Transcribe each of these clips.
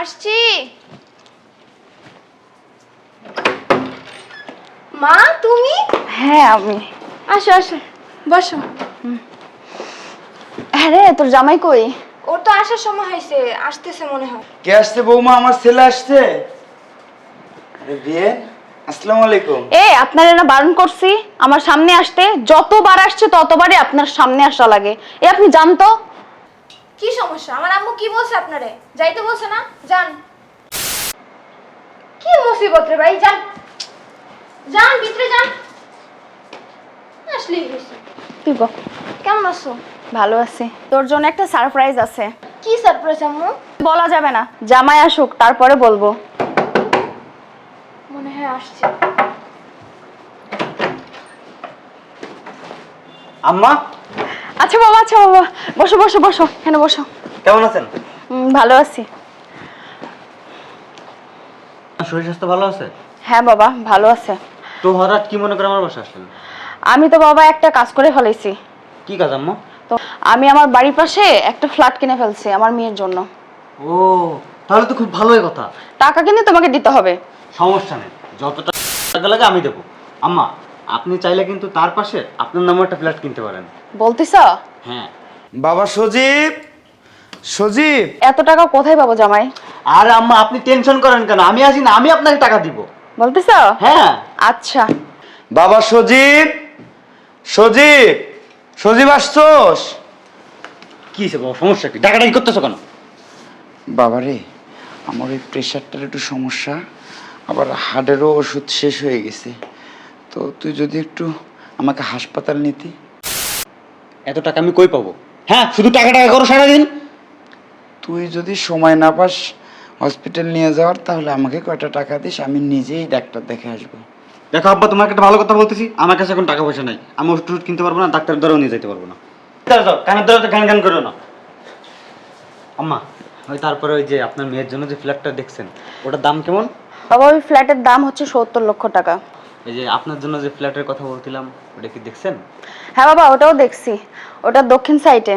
আসছি। মা তুমি? হ্যাঁ আমি। আসো আসো। বসো। হ্যাঁ রে তোর জামাই কই? ওর তো আসার সময় হয়েছে আসতেছে মনে হয়। কে আসছে বৌমা? আমার ছেলে আসছে। আরে বিয়ে আসসালামু আলাইকুম। এ আপনার না বারণ করছি আমার সামনে আসতে যতবার আসছে ততবারই আপনার সামনে আসা লাগে। এ আপনি জানতো? কি সমস্যা? আমার আম্মু কি বলছে আপনারে? যাইতে বলছে না যান। কি মুসিবত রে ভাই যান। যান ভিতরে যান। হয়েছে। তুই বল। কেমন আছো? ভালো আছি। তোর জন্য একটা সারপ্রাইজ আছে। কি সারপ্রাইজ আম্মু? বলা যাবে না। জামাই আসুক তারপরে বলব। মনে হয় আসছে। আম্মা? আচ্ছা বাবা আচ্ছা বাবা। বসো বসো বসো। এখানে বসো। কেমন আছেন? ভালো আছি। শরীর স্বাস্থ্য ভালো আছে? হ্যাঁ বাবা ভালো আছে। তো হঠাৎ কি মনে করে আমার বাসা আসলেন? আমি তো বাবা একটা কাজ করে ফেলেছি কি কাজ আম্মা? তো আমি আমার বাড়ির পাশে একটা ফ্ল্যাট কিনে ফেলছি আমার মেয়ের জন্য। ও তাহলে তো খুব ভালোই কথা। টাকা কিনে তোমাকে দিতে হবে। সমস্যা নেই। যতটা টাকা লাগে আমি দেবো। আম্মা আপনি চাইলে কিন্তু তার পাশে আপনার নামে একটা ফ্ল্যাট কিনতে পারেন। বলতিস? হ্যাঁ। বাবা সজীব সজীব। এত টাকা কোথায় পাবো জামাই? আর আম্মা আপনি টেনশন করেন কেন? আমি আছি না আমি আপনাকে টাকা দিব। বলতিস? হ্যাঁ। আচ্ছা। বাবা সজীব সজীব সজীব আসছোস? কি হয়েছে বাবা সমস্যা কি? টাকাটাই করতেছো কেন? বাবারে আমার ওই প্রেশারটার একটু সমস্যা আবার হার্টেরও ওষুধ শেষ হয়ে গেছে। তো তুই যদি একটু আমাকে হাসপাতাল নিতি। এত টাকা আমি কই পাবো? হ্যাঁ শুধু টাকা টাকা করো সারাদিন। তুই যদি সময় না পাস হসপিটাল নিয়ে যাওয়ার তাহলে আমাকে কয়টা টাকা দিস আমি নিজেই ডাক্তার দেখে আসব। দেখো আব্বা তোমাকে একটা ভালো কথা বলতেছি। আমার কাছে এখন টাকা পয়সা নাই। আমি ওষুধ টষুধ কিনতে পারব না ডাক্তার দ্বারাও নিয়ে যেতে পারব না। যাও, যাও, কানের দ্বারা গান গান করো না। আম্মা ওই তারপরে ওই যে আপনার মেয়ের জন্য যে ফ্ল্যাটটা দেখছেন ওটার দাম কেমন? বাবা ওই ফ্ল্যাটের দাম হচ্ছে সত্তর লক্ষ টাকা। এই যে আপনার জন্য যে ফ্ল্যাটের কথা বলছিলাম ওটা কি দেখছেন? হ্যাঁ বাবা ওটাও দেখছি। ওটা দক্ষিণ সাইডে।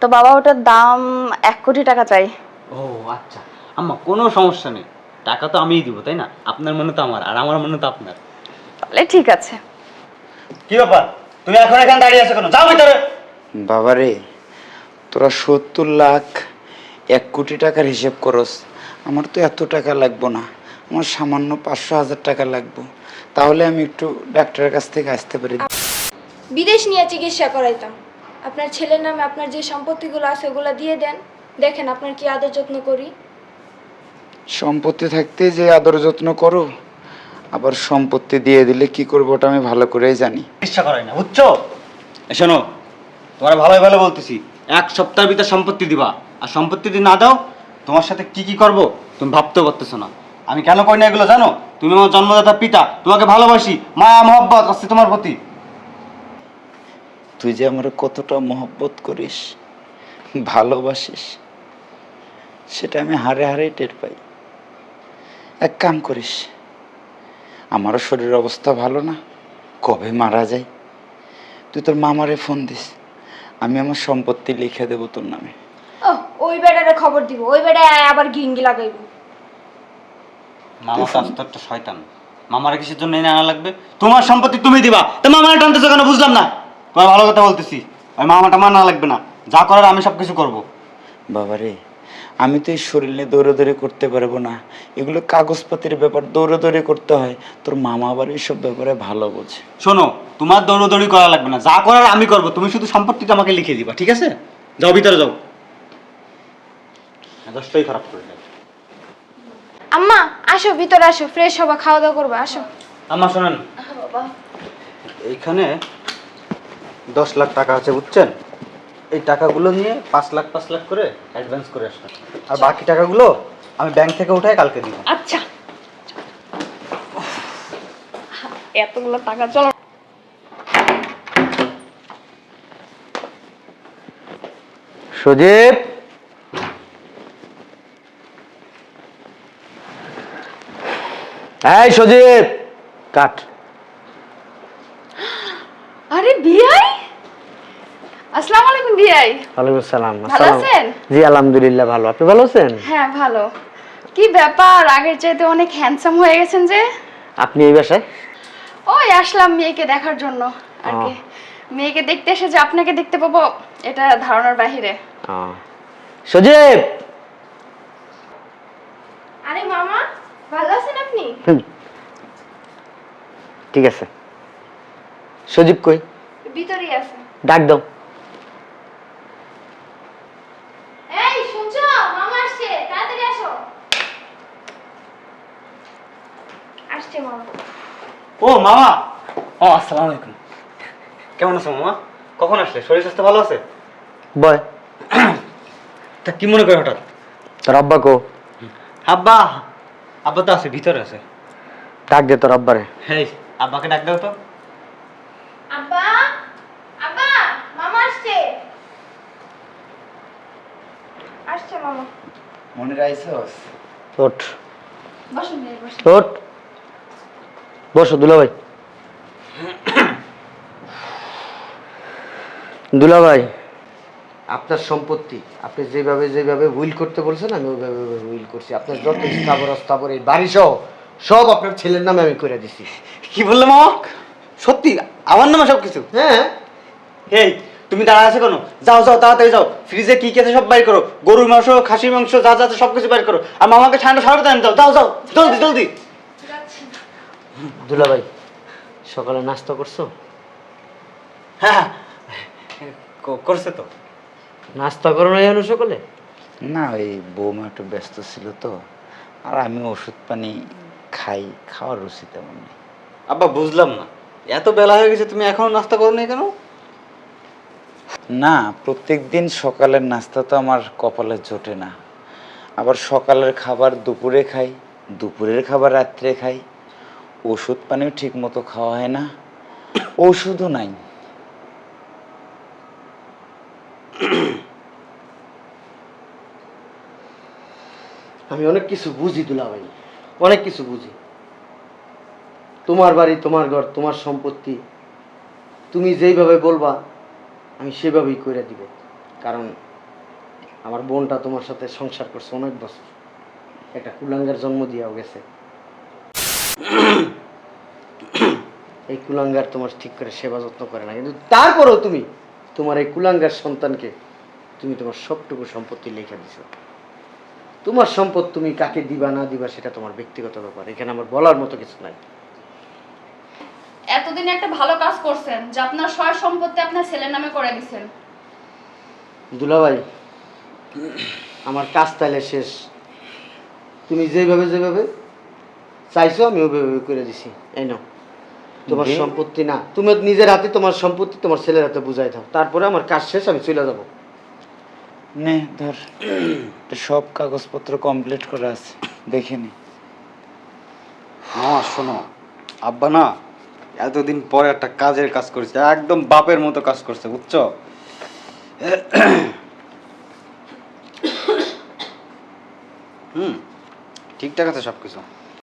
তো বাবা ওটার দাম এক কোটি টাকা চাই। ও আচ্ছা। আম্মা কোনো সমস্যা নেই। টাকা তো আমিই দিব তাই না? আপনার মনে তো আমার আর আমার মনে তো আপনার। তাহলে ঠিক আছে। কি ব্যাপার? তুমি এখন এখানে দাঁড়িয়ে আছো কেন? যাও ভিতরে! বাবারে তোরা সত্তর লাখ এক কোটি টাকার হিসেব করস। আমার তো এত টাকা লাগবো না। আমার সামান্য পাঁচশো হাজার টাকা লাগবো। তাহলে আমি একটু ডাক্তারের কাছ থেকে আসতে পারি। বিদেশ নিয়ে চিকিৎসা করাইতাম। আপনার ছেলের নামে আপনার যে সম্পত্তিগুলো আছে ওগুলো দিয়ে দেন। দেখেন আপনার কি আদর যত্ন করি। সম্পত্তি থাকতে যে আদর যত্ন করো আবার সম্পত্তি দিয়ে দিলে কি করব ওটা আমি ভালো করেই জানি। চিকিৎসা করাই না বুঝছ? এ শোনো তোমার ভালোই ভালো বলতেছি এক সপ্তাহের ভিতর সম্পত্তি দিবা। আর সম্পত্তি যদি না দাও তোমার সাথে কি কি করব তুমি ভাবতেও পারতেছো না। আমি কেন করি না এগুলো জানো? তুমি আমার জন্মদাতা পিতা তোমাকে ভালোবাসি মায়া মহব্বত আছে তোমার প্রতি। তুই যে আমার কতটা মহব্বত করিস ভালোবাসিস সেটা আমি হারে হারে টের পাই। এক কাম করিস আমারও শরীরের অবস্থা ভালো না কবে মারা যায়? তুই তোর মামারে ফোন দিস আমি আমার সম্পত্তি লিখে দেবো তোর নামে। ও ওই বেড়ারে খবর দিব ওই বেড়ায় আবার গিঙ্গি লাগাইব। মামা তো আস্ত একটা শয়তান। মামারা কিসের জন্য এনে আনা লাগবে? তোমার সম্পত্তি তুমি দিবা। তো মামারা টানতেছো কেন? বুঝলাম না। তোমার ভালো কথা বলতেছি। ওই মামাটা মানা লাগবে না। যা করার আমি সব কিছু করব। বাবারে আমি তো এই শরীর নিয়ে দৌড়ে করতে পারব না। এগুলো কাগজপাতির ব্যাপার দৌড়ে দৌড়ে করতে হয়। তোর মামা আবার এইসব ব্যাপারে ভালো বোঝে। শোনো তোমার দৌড়োদৌড়ি করা লাগবে না। যা করার আমি করব। তুমি শুধু সম্পত্তিটা আমাকে লিখে দিবা ঠিক আছে? যাও ভিতরে যাও। দশটাই খারাপ করে আম্মা আসো ভিতরে আসো ফ্রেশ হবা খাওয়া দাওয়া করবা আসো। আম্মা শোনেন। এইখানে দশ লাখ টাকা আছে বুঝছেন? এই টাকাগুলো নিয়ে পাঁচ লাখ পাঁচ লাখ করে অ্যাডভান্স করে আসবেন আর বাকি টাকাগুলো আমি ব্যাংক থেকে উঠাই কালকে দিব। আচ্ছা। এতগুলো টাকা চলো। সুদীপ এই সজীব কাট। আরে বিয়াই আসসালামু আলাইকুম বিয়াই ওয়ালাইকুম সালাম ভালো আছেন? জি আলহামদুলিল্লাহ ভালো। আপনি ভালো আছেন? হ্যাঁ ভালো। কি ব্যাপার? আগের চাইতে অনেক হ্যান্ডসাম হয়ে গেছেন যে। আপনি এই বাসায়? ওই আসলাম মেয়েকে দেখার জন্য আর কি। মেয়েকে দেখতে এসে যে আপনাকে দেখতে পাবো এটা ধারণার বাহিরে। সজীব! আরে মামা ভালো আছেন আপনি? ঠিক আছে। সজীব কই? ভিতরেই আছে। ডাক দাও। এই শুনছো? মামা আসছে। তাড়াতাড়ি আসো। আসছে মামা। ও মামা! ও আসসালামু আলাইকুম। কেমন আছো মামা? কখন আসলে? শরীর স্বাস্থ্য ভালো আছে? বয়। তা কি মনে করে হঠাৎ? তোর আব্বা কো? আব্বা! আব্বা তো আছে ভিতরে আছে। ডাক দে তোর আব্বারে। হেই আব্বাকে ডাক দাও তো। আব্বা আব্বা মামা আসছে। আসছে মামা। মনে রাইছস? ওঠ। বসুন বসুন ওঠ। বসো দুলাভাই। দুলাভাই। আপনার সম্পত্তি আপনি যেভাবে যেভাবে উইল করতে বলছেন আমি ওইভাবে উইল করছি। আপনার যত স্থাবর অস্থাবর এই বাড়ি সহ সব আপনার ছেলের নামে আমি করে দিছি। কি বললে মামা? সত্যি? আমার নামে সব কিছু হ্যাঁ। এই তুমি দাঁড়া আছে কেন? যাও যাও তাড়াতাড়ি যাও। ফ্রিজে কি কি আছে সব বাইর করো। গরুর মাংস খাসির মাংস যা যা সব কিছু বাইর করো। আর মামাকে ঠান্ডা সারতে আনি দাও যাও যাও। জলদি জলদি। দুলাভাই সকালে নাস্তা করছ? হ্যাঁ। ক- করছে তো। নাস্তা করো না জানো সকালে? না ওই বৌমা একটু ব্যস্ত ছিল তো। আর আমি ওষুধ পানি খাই খাওয়ার রুচি তেমন নেই। আব্বা বুঝলাম না। এত বেলা হয়ে গেছে তুমি এখনও নাস্তা করো না কেন? না প্রত্যেক দিন সকালের নাস্তা তো আমার কপালে জোটে না। আবার সকালের খাবার দুপুরে খাই দুপুরের খাবার রাত্রে খাই। ওষুধ পানিও ঠিক মতো খাওয়া হয় না। ওষুধও নাই। আমি অনেক কিছু বুঝি দুলা ভাই অনেক কিছু বুঝি। তোমার বাড়ি, তোমার ঘর, তোমার সম্পত্তি, তুমি যেইভাবে বলবা, আমি সেভাবেই করে দিব। কারণ আমার বোনটা তোমার সাথে সংসার করছে অনেক বছর। একটা কুলাঙ্গার জন্ম দিয়েও গেছে। এই কুলাঙ্গার তোমার ঠিক করে সেবা যত্ন করে না। কিন্তু তারপরেও তুমি তোমার এই কুলাঙ্গার সন্তানকে তুমি তোমার সবটুকু সম্পত্তি লিখে দিছো। তোমার সম্পদ তুমি কাকে দিবা না দিবা সেটা তোমার ব্যক্তিগত ব্যাপার। এখানে আমার বলার মতো কিছু নাই। এতদিন একটা ভালো কাজ করছেন যে আপনার সয় সম্পত্তি আপনার ছেলের নামে করে দিছেন। দুলাভাই আমার কাজ তাইলে শেষ। তুমি যেভাবে যেভাবে চাইছো আমি ওইভাবে করে দিছি। এই নাও। তোমার সম্পত্তি না। তুমি নিজের হাতে তোমার সম্পত্তি তোমার ছেলের হাতে বুঝাই দাও। তারপরে আমার কাজ শেষ আমি চলে যাব। নে ধর। সব কাগজপত্র কমপ্লিট করা আছে দেখে নি। মামা শোনো। আব্বা না এতদিন পরে একটা কাজের কাজ করেছে একদম বাপের মতো কাজ করছে বুঝছ? হুম ঠিকঠাক আছে সব কিছু